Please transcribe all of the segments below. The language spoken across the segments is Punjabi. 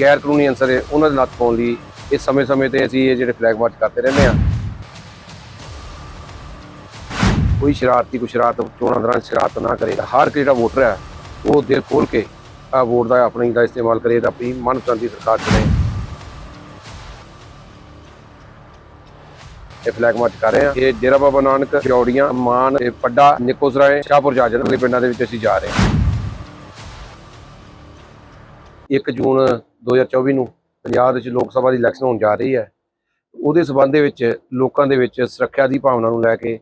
ਗੈਰ ਕਾਨੂੰਨੀ ਅਨਸਰ ਹੈ ਉਹਨਾਂ ਦੇ ਨੱਥ ਪਾਉਣ ਲਈ ਇਹ ਸਮੇਂ-ਸਮੇਂ ਤੇ ਅਸੀਂ ਇਹ ਜਿਹੜੇ ਫਲੈਗ ਮਾਰਚ ਕਰਦੇ ਰਹਿੰਦੇ ਆ ਕੋਈ ਸ਼ਰਾਰਤੀ, ਕੋਈ ਸ਼ਰਾਰਤ, ਚੋਣਾਂ ਦੌਰਾਨ ਸ਼ਰਾਰਤ ਨਾ ਕਰੇ। ਹਰ ਜਿਹੜਾ ਵੋਟਰ ਹੈ, ਉਹ ਦਿਲ ਖੋਲ ਕੇ ਆ ਵੋਟ ਦਾ ਆਪਣੀ ਦਾ ਇਸਤੇਮਾਲ ਕਰੇ ਤਾਂ ਆਪਣੀ ਮਨਪਸੰਦ ਦੀ ਸਰਕਾਰ ਚੁਣੇ। ਇਹ ਫਲੈਗ ਮਾਰਚ ਕਰ ਰਹੇ ਹਾਂ। ਇਹ ਡੇਰਾ ਬਾਬਾ ਨਾਨਕ ਜੌੜੀਆਂ ਮਾਨ ਪੱਡਾ ਨਿਕੋਸਰਾਏ, ਸ਼ਾਹਪੁਰ ਜਾਜਨ ਵਾਲੇ ਪਿੰਡਾਂ ਦੇ ਵਿੱਚ ਅਸੀਂ ਜਾ ਰਹੇ ਹਾਂ। 1 ਜੂਨ 2024 ਨੂੰ ਪੰਜਾਬ ਵਿੱਚ ਲੋਕ ਸਭਾ ਦੀ ਇਲੈਕਸ਼ਨ ਹੋਣ ਜਾ ਰਹੀ ਹੈ। ਉਹਦੇ ਸਬੰਧ ਦੇ ਵਿੱਚ ਲੋਕਾਂ ਦੇ ਵਿੱਚ ਸੁਰੱਖਿਆ ਦੀ ਭਾਵਨਾ ਨੂੰ ਲੈ ਕੇ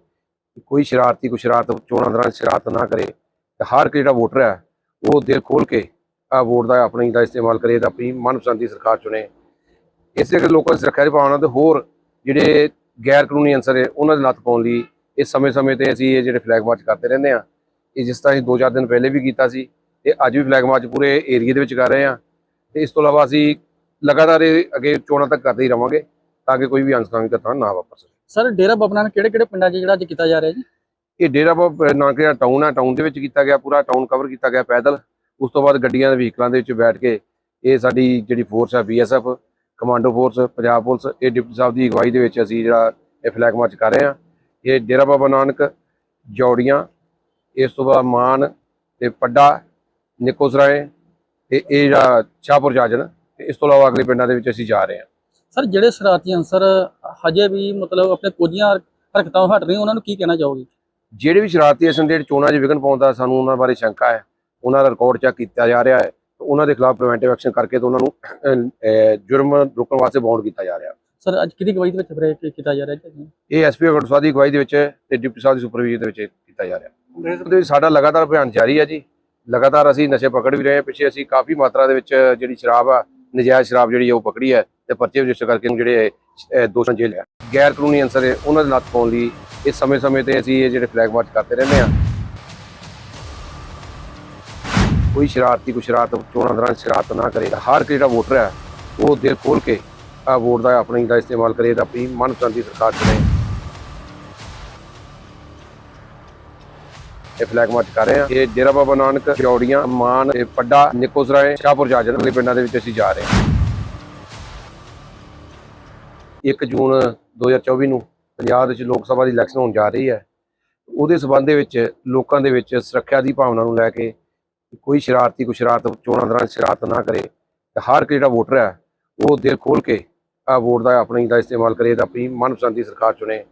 ਕੋਈ ਸ਼ਰਾਰਤੀ, ਕੋਈ ਸ਼ਰਾਰਤ ਚੋਣਾਂ ਦੌਰਾਨ ਸ਼ਰਾਰਤ ਨਾ ਕਰੇ ਤੇ ਹਰ ਇੱਕ ਜਿਹੜਾ ਵੋਟਰ ਹੈ, ਉਹ ਦਿਲ ਖੋਲ ਕੇ ਆ ਵੋਟ ਦਾ ਆਪਣੀ ਦਾ ਇਸਤੇਮਾਲ ਕਰੇ ਤਾਂ ਆਪਣੀ ਮਨਪਸੰਦ ਦੀ ਸਰਕਾਰ ਚੁਣੇ। ਇਸੇ ਕਰਕੇ ਲੋਕਾਂ ਦੀ ਸੁਰੱਖਿਆ ਦੀ ਭਾਵਨਾ ਤੇ ਹੋਰ ਜਿਹੜੇ ਗੈਰ ਕਾਨੂੰਨੀ ਅਨਸਰ ਹੈ, ਉਹਨਾਂ ਦੇ ਨੱਥ ਪਾਉਣ ਲਈ ਇਹ ਸਮੇਂ-ਸਮੇਂ ਤੇ ਅਸੀਂ ਇਹ ਜਿਹੜੇ ਫਲੈਗ ਮਾਰਚ ਕਰਦੇ ਰਹਿੰਦੇ ਆ ਇਹ ਜਿਸ ਤਰ੍ਹਾਂ ਅਸੀਂ 2-4 ਦਿਨ ਪਹਿਲੇ ਵੀ ਕੀਤਾ ਸੀ ਤੇ ਅੱਜ ਵੀ ਫਲੈਗ ਮਾਰਚ ਪੂਰੇ ਏਰੀਆ ਦੇ ਵਿੱਚ ਕਰ ਰਹੇ ਆ ਤੇ ਇਸ ਤੋਂ ਇਲਾਵਾ ਅਸੀਂ ਲਗਾਤਾਰ ਇਹ ਅੱਗੇ ਚੋਣਾਂ ਤੱਕ ਕਰਦੇ ਹੀ ਰਵਾਂਗੇ ਤਾਂ ਕਿ ਕੋਈ ਵੀ ਅਨਸਕਾਮੀ ਘਟਨਾ ਨਾ ਵਾਪਰ ਸਕੇ। ਸਰ ਡੇਰਾ ਬਾਬਾ ਨਾਨਕ ਕਿਹੜੇ ਕਿਹੜੇ ਪਿੰਡਾਂ 'ਚ ਜਿਹੜਾ ਅੱਜ ਕੀਤਾ ਜਾ ਰਿਹਾ ਜੀ? ਇਹ ਡੇਰਾ ਬਾਬਾ ਨਾਨਕ ਜਿਹੜਾ ਟਾਊਨ ਹੈ ਟਾਊਨ ਦੇ ਵਿੱਚ ਕੀਤਾ ਗਿਆ ਪੂਰਾ ਟਾਊਨ ਕਵਰ ਕੀਤਾ ਗਿਆ ਪੈਦਲ। ਉਸ ਤੋਂ ਬਾਅਦ ਗੱਡੀਆਂ ਦੇ ਵਹੀਕਲਾਂ ਦੇ ਵਿੱਚ ਬੈਠ ਕੇ ਇਹ ਸਾਡੀ ਜਿਹੜੀ ਫੋਰਸ ਹੈ BSF commando force Punjab police ਇਹ ਡਿਪਟੀ ਸਾਹਿਬ ਦੀ ਅਗਵਾਈ ਦੇ ਵਿੱਚ ਅਸੀਂ ਜਿਹੜਾ ਇਹ ਫਲੈਗ ਮਾਰਚ ਕਰ ਰਹੇ ਹਾਂ। ਇਹ ਡੇਰਾ ਬਾਬਾ ਨਾਨਕ ਜੌੜੀਆਂ ਇਸ ਤੋਂ ਬਾਅਦ ਮਾਨ ਤੇ ਪੱਡਾ ਨਿਕੋਸਰਾਏ ਤੇ ਇਹ ਜਿਹੜਾ ਸ਼ਾਹਪੁਰ ਜਾਜਨ ਤੇ ਇਸ ਤੋਂ ਇਲਾਵਾ ਅਗਲੇ ਪਿੰਡਾਂ ਦੇ ਵਿੱਚ ਅਸੀਂ ਜਾ ਰਹੇ ਹਾਂ। ਸਰ ਜਿਹੜੇ ਸ਼ਰਾਰਤੀ ਅਨਸਰ ਹਜੇ ਵੀ ਮਤਲਬ ਆਪਣੇ ਕੋਝੀਆਂ ਹਰਕਤਾਂ ਹਟ ਰਹੇ ਉਹਨਾਂ ਨੂੰ ਕੀ ਕਹਿਣਾ ਚਾਹੋਗੇ? ਜਿਹੜੇ ਵੀ ਸ਼ਰਾਰਤੀ ਅਸਲ ਜਿਹੜੇ ਚੋਣਾਂ 'ਚ ਵਿਘਨ ਪਾਉਂਦਾ ਸਾਨੂੰ ਉਹਨਾਂ ਬਾਰੇ ਸ਼ੰਕਾ ਹੈ ਉਹਨਾਂ ਦਾ ਰਿਕਾਰਡ ਚੈੱਕ ਕੀਤਾ ਜਾ ਰਿਹਾ ਹੈ ਤੇ ਉਹਨਾਂ ਦੇ ਖਿਲਾਫ ਪ੍ਰੀਵੈਂਟਿਵ ਐਕਸ਼ਨ ਕਰਕੇ ਤੇ ਉਹਨਾਂ ਨੂੰ ਜੁਰਮ ਰੋਕਣ ਵਾਸਤੇ ਬੌਂਡ ਕੀਤਾ ਜਾ ਰਿਹਾ ਸਰ ਅੱਜ ਕਿਹਦੀ ਗਵਾਹੀ ਦੇ ਵਿੱਚ ਫਿਰ ਇਹ ਕੀਤਾ ਜਾ ਰਿਹਾ ਜੀ? ਇਹ ਐਸਪੀ ਅਗੜਸਵਾ ਦੀ ਅਗਵਾਈ ਦੇ ਵਿੱਚ ਤੇ ਡਿਪਟੀ ਸਾਹਿਬ ਦੀ ਸੁਪਰਵਿਜ਼ਨ ਦੇ ਵਿੱਚ ਕੀਤਾ ਜਾ ਰਿਹਾ ਸਾਡਾ ਲਗਾਤਾਰ ਅਭਿਆਨ ਜਾਰੀ ਹੈ ਜੀ। ਲਗਾਤਾਰ ਅਸੀਂ ਨਸ਼ੇ ਪਕੜ ਵੀ ਰਹੇ ਹਾਂ। ਪਿੱਛੇ ਅਸੀਂ ਕਾਫੀ ਮਾਤਰਾ ਦੇ ਵਿੱਚ ਜਿਹੜੀ ਸ਼ਰਾਬ ਆ, ਨਜਾਇਜ਼ ਸ਼ਰਾਬ ਜਿਹੜੀ ਹੈ ਉਹ ਪਕੜੀ ਹੈ ਤੇ ਪਰਚੇ ਰਜਿਸਟਰ ਕਰਕੇ ਜਿਹੜੇ ਦੋਸ਼ਾਂ ਜੇਲ੍ਹ ਹੈ ਗੈਰ ਕਾਨੂੰਨੀ ਅੰਸਰ ਹੈ ਉਹਨਾਂ ਦੇ ਨੱਥ ਪਾਉਣ ਲਈ ਇਹ ਸਮੇਂ-ਸਮੇਂ ਤੇ ਅਸੀਂ ਇਹ ਜਿਹੜੇ ਫਲੈਗ ਮਾਰਚ ਕਰਦੇ ਰਹਿੰਦੇ ਹਾਂ। ਕੋਈ ਸ਼ਰਾਰਤੀ, ਕੋਈ ਸ਼ਰਾਰਤ ਚੋਣਾਂ ਦੌਰਾਨ ਸ਼ਰਾਰਤ ਨਾ ਕਰੇ। ਹਰ ਇੱਕ ਜਿਹੜਾ ਵੋਟਰ ਹੈ, ਉਹ ਦਿਲ ਖੋਲ ਕੇ ਆ ਵੋਟ ਦਾ ਆਪਣੀ ਦਾ ਇਸਤੇਮਾਲ ਕਰੇ ਤਾਂ ਆਪਣੀ ਮਨਪਸੰਦ ਦੀ ਸਰਕਾਰ ਚੁਣੇ ਇਹ ਫਲੈਗ ਮਾਰਚ ਕਰ ਰਹੇ ਹਾਂ। ਇਹ ਡੇਰਾ ਬਾਬਾ ਨਾਨਕ ਜੌੜੀਆਂ ਮਾਨ ਇਹ ਪੱਡਾ ਨਿਕੋਸਰਾਏ ਸ਼ਾਹਪੁਰ ਜਾਜਨ ਵਾਲੇ ਪਿੰਡਾਂ ਦੇ ਵਿੱਚ ਅਸੀਂ ਜਾ ਰਹੇ ਹਾਂ। 1 ਜੂਨ 2024 ਨੂੰ ਪੰਜਾਬ ਵਿੱਚ ਲੋਕ ਸਭਾ ਦੀ ਇਲੈਕਸ਼ਨ ਹੋਣ ਜਾ ਰਹੀ ਹੈ। ਉਹਦੇ ਸਬੰਧ ਦੇ ਵਿੱਚ ਲੋਕਾਂ ਦੇ ਵਿੱਚ ਸੁਰੱਖਿਆ ਦੀ ਭਾਵਨਾ ਨੂੰ ਲੈ ਕੇ ਕੋਈ ਸ਼ਰਾਰਤੀ, ਕੋਈ ਸ਼ਰਾਰਤ ਚੋਣਾਂ ਦੌਰਾਨ ਸ਼ਰਾਰਤ ਨਾ ਕਰੇ ਤੇ ਹਰ ਇੱਕ ਜਿਹੜਾ ਵੋਟਰ ਹੈ, ਉਹ ਦਿਲ ਖੋਲ ਕੇ ਆ ਵੋਟ ਦਾ ਆਪਣੀ ਦਾ ਇਸਤੇਮਾਲ ਕਰੇ ਤਾਂ ਆਪਣੀ ਮਨਪਸੰਦ ਦੀ ਸਰਕਾਰ ਚੁਣੇ।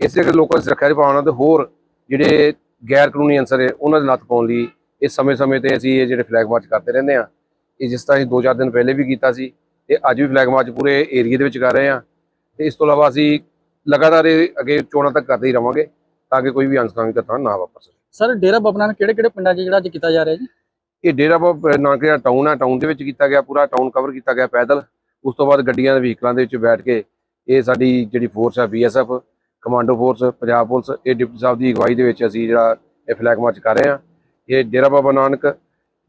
ਇਸੇ ਕਰਕੇ ਲੋਕਾਂ ਦੀ ਸੁਰੱਖਿਆ ਦੀ ਭਾਵਨਾ ਤੇ ਹੋਰ ਜਿਹੜੇ ਗੈਰ ਕਾਨੂੰਨੀ ਅਨਸਰ ਹੈ ਉਹਨਾਂ ਦੇ ਨੱਥ ਪਾਉਣ ਲਈ ਇਹ ਸਮੇਂ-ਸਮੇਂ ਤੇ ਅਸੀਂ ਇਹ ਜਿਹੜੇ ਫਲੈਗ ਮਾਰਚ ਕਰਦੇ ਰਹਿੰਦੇ ਆ ਇਹ ਜਿਸ ਤਰ੍ਹਾਂ ਅਸੀਂ 2-4 ਦਿਨ ਪਹਿਲੇ ਵੀ ਕੀਤਾ ਸੀ ਤੇ ਅੱਜ ਵੀ ਫਲੈਗ ਮਾਰਚ ਪੂਰੇ ਏਰੀਆ ਦੇ ਵਿੱਚ ਕਰ ਰਹੇ ਆ ਤੇ ਇਸ ਤੋਂ ਇਲਾਵਾ ਅਸੀਂ ਲਗਾਤਾਰ ਇਹ ਅੱਗੇ ਚੋਣਾਂ ਤੱਕ ਕਰਦੇ ਹੀ ਰਵਾਂਗੇ ਤਾਂ ਕਿ ਕੋਈ ਵੀ ਅਨਸਕਾਮੀ ਘਟਨਾ ਨਾ ਵਾਪਰ ਸਕੇ। ਸਰ ਡੇਰਾ ਬਾਬਾ ਨਾਨਕ ਕਿਹੜੇ ਕਿਹੜੇ ਪਿੰਡਾਂ 'ਚ ਜਿਹੜਾ ਅੱਜ ਕੀਤਾ ਜਾ ਰਿਹਾ ਜੀ? ਇਹ ਡੇਰਾ ਬਾਬਾ ਨਾਨਕ ਜਿਹੜਾ ਟਾਊਨ ਹੈ ਟਾਊਨ ਦੇ ਵਿੱਚ ਕੀਤਾ ਗਿਆ ਪੂਰਾ ਟਾਊਨ ਕਵਰ ਕੀਤਾ ਗਿਆ ਪੈਦਲ। ਉਸ ਤੋਂ ਬਾਅਦ ਗੱਡੀਆਂ ਦੇ ਵਹੀਕਲਾਂ ਦੇ ਵਿੱਚ ਬੈਠ ਕੇ ਇਹ ਸਾਡੀ ਜਿਹੜੀ ਫੋਰਸ ਹੈ BSF commando force Punjab police ਇਹ ਡਿਪਟੀ ਸਾਹਿਬ ਦੀ ਅਗਵਾਈ ਦੇ ਵਿੱਚ ਅਸੀਂ ਜਿਹੜਾ ਇਹ ਫਲੈਗ ਮਾਰਚ ਕਰ ਰਹੇ ਹਾਂ। ਇਹ ਡੇਰਾ ਬਾਬਾ ਨਾਨਕ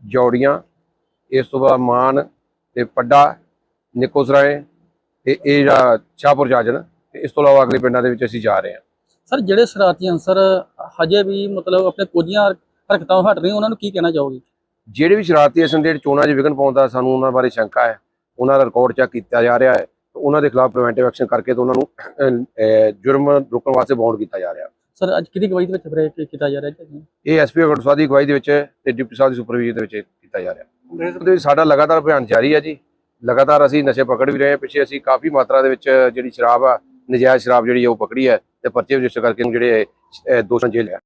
ਜੌੜੀਆਂ ਇਸ ਤੋਂ ਬਾਅਦ ਮਾਨ ਤੇ ਪੱਡਾ ਨਿਕੋਸਰਾਏ ਤੇ ਇਹ ਜਿਹੜਾ ਸ਼ਾਹਪੁਰ ਜਾਜਨ ਤੇ ਇਸ ਤੋਂ ਇਲਾਵਾ ਅਗਲੇ ਪਿੰਡਾਂ ਦੇ ਵਿੱਚ ਅਸੀਂ ਜਾ ਰਹੇ ਹਾਂ। ਸਰ ਜਿਹੜੇ ਸ਼ਰਾਰਤੀ ਅਨਸਰ ਹਜੇ ਵੀ ਮਤਲਬ ਆਪਣੇ ਕੋਝੀਆਂ ਹਰਕਤਾਂ ਹਟ ਰਹੇ ਉਹਨਾਂ ਨੂੰ ਕੀ ਕਹਿਣਾ ਚਾਹੋਗੇ? ਜਿਹੜੇ ਵੀ ਸ਼ਰਾਰਤੀ ਅਸਲ ਜਿਹੜੇ ਚੋਣਾਂ 'ਚ ਵਿਘਨ ਪਾਉਂਦਾ ਸਾਨੂੰ ਉਹਨਾਂ ਬਾਰੇ ਸ਼ੰਕਾ ਹੈ ਉਹਨਾਂ ਦਾ ਰਿਕਾਰਡ ਚੈੱਕ ਕੀਤਾ ਜਾ ਰਿਹਾ ਹੈ। ਉਹਨਾਂ ਦੇ ਖਿਲਾਫ ਪ੍ਰੀਵੈਂਟਿਵ ਐਕਸ਼ਨ ਕਰਕੇ ਤੇ ਉਹਨਾਂ ਨੂੰ ਜੁਰਮ ਰੋਕਣ ਵਾਸਤੇ ਬੌਂਡ ਕੀਤਾ ਜਾ ਰਿਹਾ। ਸਰ ਅੱਜ ਕਿਹਦੀ ਗਵਾਹੀ ਦੇ ਵਿੱਚ ਫਿਰ ਇਹ ਕੀਤਾ ਜਾ ਰਿਹਾ ਜੀ? ਇਹ ਐਸਪੀ ਅਗੜਸਵਾ ਦੀ ਅਗਵਾਈ ਦੇ ਵਿੱਚ ਤੇ ਡਿਪਟੀ ਸਾਹਿਬ ਦੀ ਸੁਪਰਵਿਜ਼ਨ ਦੇ ਵਿੱਚ ਕੀਤਾ ਜਾ ਰਿਹਾ। ਸਾਡਾ ਲਗਾਤਾਰ ਅਭਿਆਨ ਜਾਰੀ ਹੈ ਜੀ। ਲਗਾਤਾਰ ਅਸੀਂ ਨਸ਼ੇ ਪਕੜ ਵੀ ਰਹੇ ਹਾਂ। ਪਿੱਛੇ ਅਸੀਂ ਕਾਫੀ ਮਾਤਰਾ ਦੇ ਵਿੱਚ ਜਿਹੜੀ ਸ਼ਰਾਬ ਆ ਨਜਾਇਜ਼ ਸ਼ਰਾਬ ਜਿਹੜੀ ਉਹ ਪਕੜੀ ਹੈ ਤੇ ਪਰਚੇ ਰਜਿਸਟਰ ਕਰਕੇ ਜਿਹੜੇ ਦੋਸ਼ਾਂ ਜੇਲ੍ਹ ਹੈ